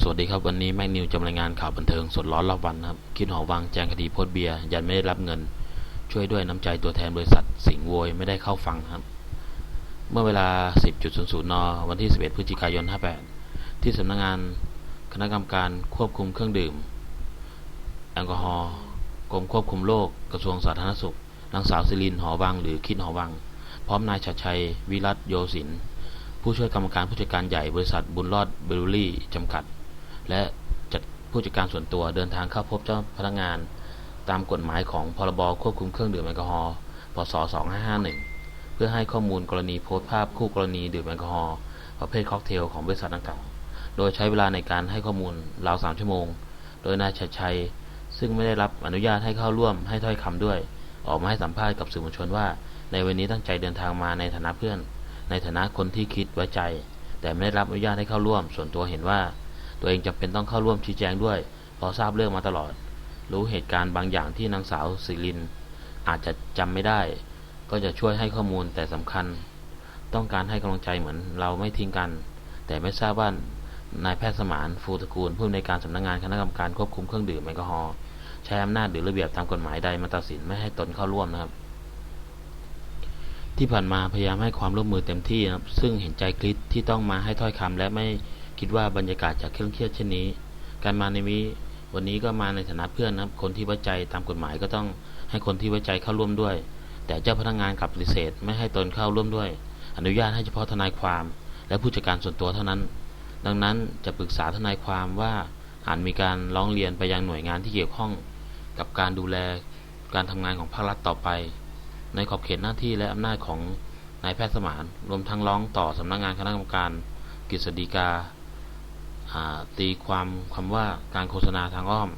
สวัสดีครับวันนี้แม็กนิวจะรายงานข่าวบันเทิงสดร้อนรอบวันนะครับ คิดหอวังแจ้งคดีโพสเบียร์ยันไม่ได้รับเงิน ช่วยด้วยน้ำใจตัวแทนบริษัท สิงห์โวยไม่ได้เข้าฟังครับ เมื่อเวลา 10.00 น วันที่ 11 พฤศจิกายน 58 ที่สำนักงงานคณะกรรมการควบคุมเครื่องดื่ม แอลกอฮอล์กรมควบคุมโรคกระทรวงสาธารณสุขนางสาวศิรินหอวังหรือคิดหอวัง พร้อมนายชัดชัยวิรัตโยสินผู้ช่วยกรรมการผู้จัดการใหญ่บริษัทบุญรอดเบลลี่จำกัด และจัดผู้จัดการส่วนตัวเดินทางเข้าพบเจ้าพนักงาน ตามกฎหมายของพรบควบคุมเครื่องดื่มแอลกอฮอล์พศ 2551 เพื่อให้ข้อมูลกรณีโพสต์ภาพคู่กรณีดื่มแอลกอฮอล์ประเภทค็อกเทลของบริษัทดังกล่าวโดยใช้เวลาในการให้ข้อมูลราว3ชั่วโมง โดยนายชัดชัย ซึ่งไม่ได้รับอนุญาตให้เข้าร่วมให้ถ้อยคำด้วย ออกมาให้สัมภาษณ์กับสื่อมวลชนว่า ในวันนี้ตั้งใจเดินทางมาในฐานะเพื่อน ในฐานะคนที่คิดไว้ใจ แต่ไม่ได้รับอนุญาตให้เข้าร่วม ส่วนตัวเห็นว่า ตัวเองจำเป็นต้องเข้าร่วมชี้แจงด้วยเพราะทราบเรื่องมาตลอด รู้เหตุการณ์บางอย่างที่นางสาวศิริน อาจจะจำไม่ได้ ก็จะช่วยให้ข้อมูลแต่สำคัญ ต้องการให้กำลังใจเหมือนเราไม่ทิ้งกัน แต่ไม่ทราบว่านายแพทย์สมานฟูตระกูลผู้อำนวยการสำนักงานคณะกรรมการควบคุมเครื่องดื่มแอลกอฮอล์ใช้อำนาจหรือระเบียบตามกฎหมายใดมาตัดสินไม่ให้ตนเข้าร่วมนะครับ ที่ผ่านมาพยายามให้ความร่วมมือเต็มที่นะครับ ซึ่งเห็นใจคลิปที่ต้องมาให้ถ้อยคำและไม่ คิดว่าบรรยากาศจะเครื่องเครียดเช่นนี้ การมาในนี้วันนี้ก็มาในฐานะเพื่อนนะครับ คนที่ไว้ใจตามกฎหมายก็ต้องให้คนที่ไว้ใจเข้าร่วมด้วย แต่เจ้าพนักงานกลับปฏิเสธ ไม่ให้ตนเข้าร่วมด้วย อนุญาตให้เฉพาะทนายความ และผู้จัดการส่วนตัวเท่านั้น ดังนั้นจะปรึกษาทนายความว่าอาจมีการร้องเรียนไปยังหน่วยงานที่เกี่ยวข้อง กับการดูแลการทำงานของภาครัฐต่อไป ในขอบเขตหน้าที่และอำนาจของนายแพทย์สมาน รวมทั้งร้องต่อสำนักงานคณะกรรมการกฤษฎีกา ตีความคำว่าการโฆษณาทางอ้อม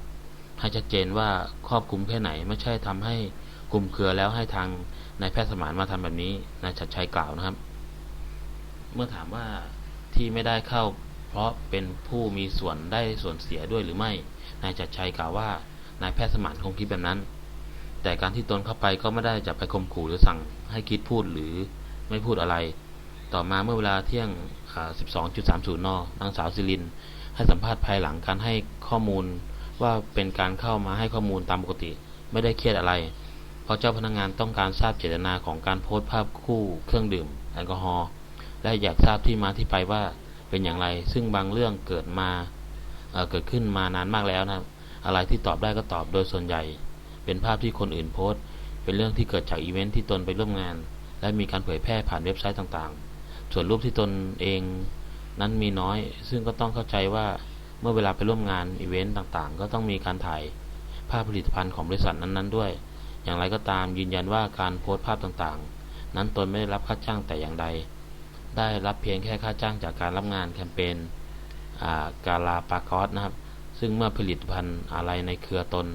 ให้ชัดเจนว่าครอบคลุมแค่ไหนไม่ใช่ทำให้กลุ่มเครือแล้วให้ทางนายแพทย์สมานมาทำแบบนี้นายชัดชัยกล่าวนะครับ เมื่อถามว่าที่ไม่ได้เข้า เพราะเป็นผู้มีส่วนได้ส่วนเสียด้วยหรือไม่นายชัดชัยกล่าวว่านายแพทย์สมานคงคิดแบบนั้น แต่การที่ตนเข้าไปก็ไม่ได้จะไปข่มขู่หรือสั่งให้คิดพูดหรือไม่พูดอะไร ต่อมาเมื่อเวลาเที่ยง 12.30 น นางสาวซิลิน ให้สัมภาษณ์ภายหลังการให้ข้อมูลว่าเป็นการเข้ามาให้ข้อมูลตามปกติ ไม่ได้เครียดอะไร เพราะเจ้าพนักงงานต้องการทราบเจตนาของการโพสต์ภาพคู่เครื่องดื่มแอลกอฮอล์และอยากทราบที่มาที่ไปว่าเป็นอย่างไร ซึ่งบางเรื่องเกิดมาเเกิดขึ้นมานานมากแล้วนะอะไรที่ตอบได้ก็ตอบโดยส่วนใหญ่ เป็นภาพที่คนอื่นโพสต์ เป็นเรื่องที่เกิดจากอีเวนท์ที่ตนไปร่วมงาน และมีการเผยแพร่ผ่านเว็บไซต์ต่างๆ ส่วนรูปที่ตนเองนั้นมีน้อย ซึ่งก็ต้องเข้าใจว่าเมื่อเวลาไปร่วมงานอีเวนต์ต่างๆ ก็ต้องมีการถ่ายภาพผลิตภัณฑ์ของบริษัทนั้นๆ ด้วย อย่างไรก็ตามยืนยันว่าการโพสต์ภาพต่างๆ นั้นตนไม่ได้รับค่าจ้างแต่อย่างใด ได้รับเพียงแค่ค่าจ้างจากการรับงานแคมเปญกาลาปากอสนะครับ ซึ่งเมื่อผลิตภัณฑ์อะไรในเครือตน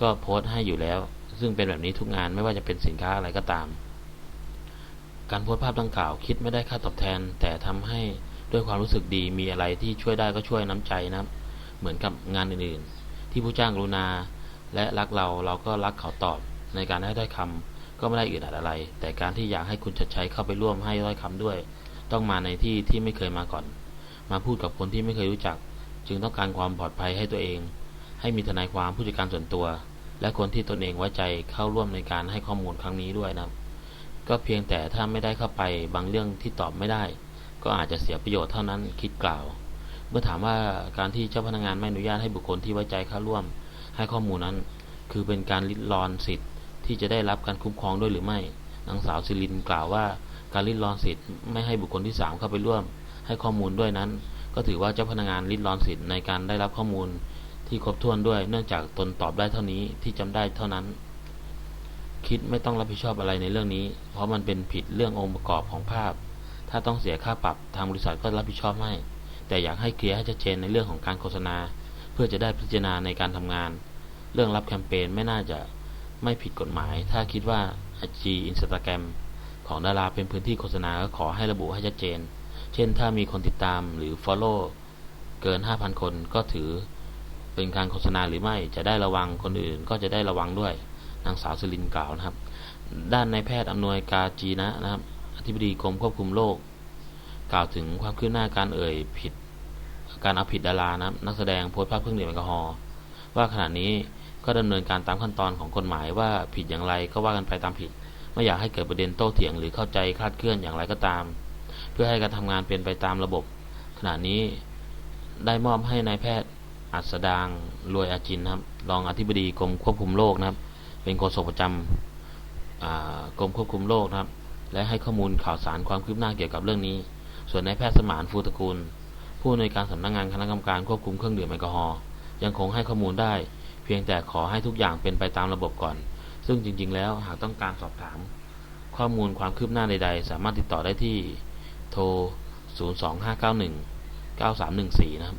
ก็โพสต์ให้อยู่แล้ว ซึ่งเป็นแบบนี้ทุกงานไม่ว่าจะเป็นสินค้าอะไรก็ตาม การโพสต์ภาพดังกล่าว คิดไม่ได้ค่าตอบแทน แต่ทำให้ด้วยความรู้สึกดีมีอะไรที่ช่วยได้ก็ช่วยน้ำใจนะครับ เหมือนกับงานอื่นๆ ที่ผู้จ้างกรุณา และรักเราเราก็รักเขาตอบในการให้ถ้อยคำก็ไม่ได้อื่นอะไร แต่การที่อยากให้คุณชัดชัยเข้าไปร่วมให้ถ้อยคำด้วย ต้องมาในที่ที่ไม่เคยมาก่อน มาพูดกับคนที่ไม่เคยรู้จัก จึงต้องการความปลอดภัยให้ตัวเอง ให้มีทนายความผู้จัดการส่วนตัว และคนที่ตนเองไว้ใจเข้าร่วมในการให้ข้อมูลครั้งนี้ด้วยนะ ก็เพียงแต่ถ้าไม่ได้เข้าไปบางเรื่องที่ตอบไม่ได้ ก็อาจจะเสียประโยชน์เท่านั้นคิดกล่าว เมื่อถามว่าการที่เจ้าพนักงานไม่อนุญาตให้บุคคลที่ไว้ใจเข้าร่วม ให้ข้อมูลนั้น คือเป็นการลิดรอนสิทธิ์ที่จะได้รับการคุ้มครองด้วยหรือไม่นางสาวซิลินกล่าวว่าการลิดรอนสิทธิ์ไม่ให้บุคคลที่ 3 เข้าไปร่วม ให้ข้อมูลด้วยนั้น ก็ถือว่าเจ้าพนักงานลิดรอนสิทธิ์ในการได้รับข้อมูลที่ครบถ้วนด้วย เนื่องจากตนตอบได้เท่านี้ที่จำได้เท่านั้น คิดไม่ต้องรับผิดชอบอะไรในเรื่องนี้ เพราะมันเป็นผิดเรื่ององค์ประกอบของภาพ ถ้าต้องเสียค่าปรับทางบริษัทก็รับผิดชอบให้ แต่อยากให้เคลียร์ให้ชัดเจนในเรื่องของการโฆษณา เพื่อจะได้พิจารณาในการทำงาน เรื่องรับแคมเปญไม่น่าจะไม่ผิดกฎหมาย ถ้าคิดว่าไอจีอินสตาแกรมของดาราเป็นพื้นที่โฆษณาก็ขอให้ระบุให้ชัดเจน เช่น ถ้ามีคนติดตามหรือ Follow เกิน 5,000 คนก็ถือเป็นการโฆษณาหรือไม่จะได้ระวังคนอื่นก็จะได้ระวังด้วย นางสาวสุรินกล่าวนะครับ ด้านนายแพทย์อำนวยกาจีนะนะครับอธิบดีกรมควบคุมโรคกล่าวถึงความคืบหน้าการเอ่ยผิด การเอาผิดดารานะครับนักแสดงโพสต์ภาพเครื่องดื่มแอลกอฮอล์ว่าขณะนี้ก็ดำเนินการตามขั้นตอนของกฎหมายว่าผิดอย่างไรก็ว่ากันไปตามผิด ไม่อยากให้เกิดประเด็นโต้เถียงหรือเข้าใจคลาดเคลื่อนอย่างไรก็ตาม เพื่อให้การทำงานเป็นไปตามระบบ ขณะนี้ได้มอบให้นายแพทย์อัศดางรวยอาจินนะครับรองอธิบดีกรมควบคุมโรคนะครับ เป็นโฆษกประจำกรมควบคุมโรคนะครับ และให้ข้อมูลข่าวสารความคืบหน้าเกี่ยวกับเรื่องนี้ ส่วนนายแพทย์สมานฟูตระกูล ผู้อำนวยการสำนักงานคณะกรรมการควบคุมเครื่องดื่มแอลกอฮอล์ยังคงให้ข้อมูลได้ เพียงแต่ขอให้ทุกอย่างเป็นไปตามระบบก่อน ซึ่งจริง ๆ แล้วหากต้องการสอบถาม ข้อมูลความคืบหน้าใด ๆ สามารถติดต่อได้ที่โทร 02591 9314 นะครับ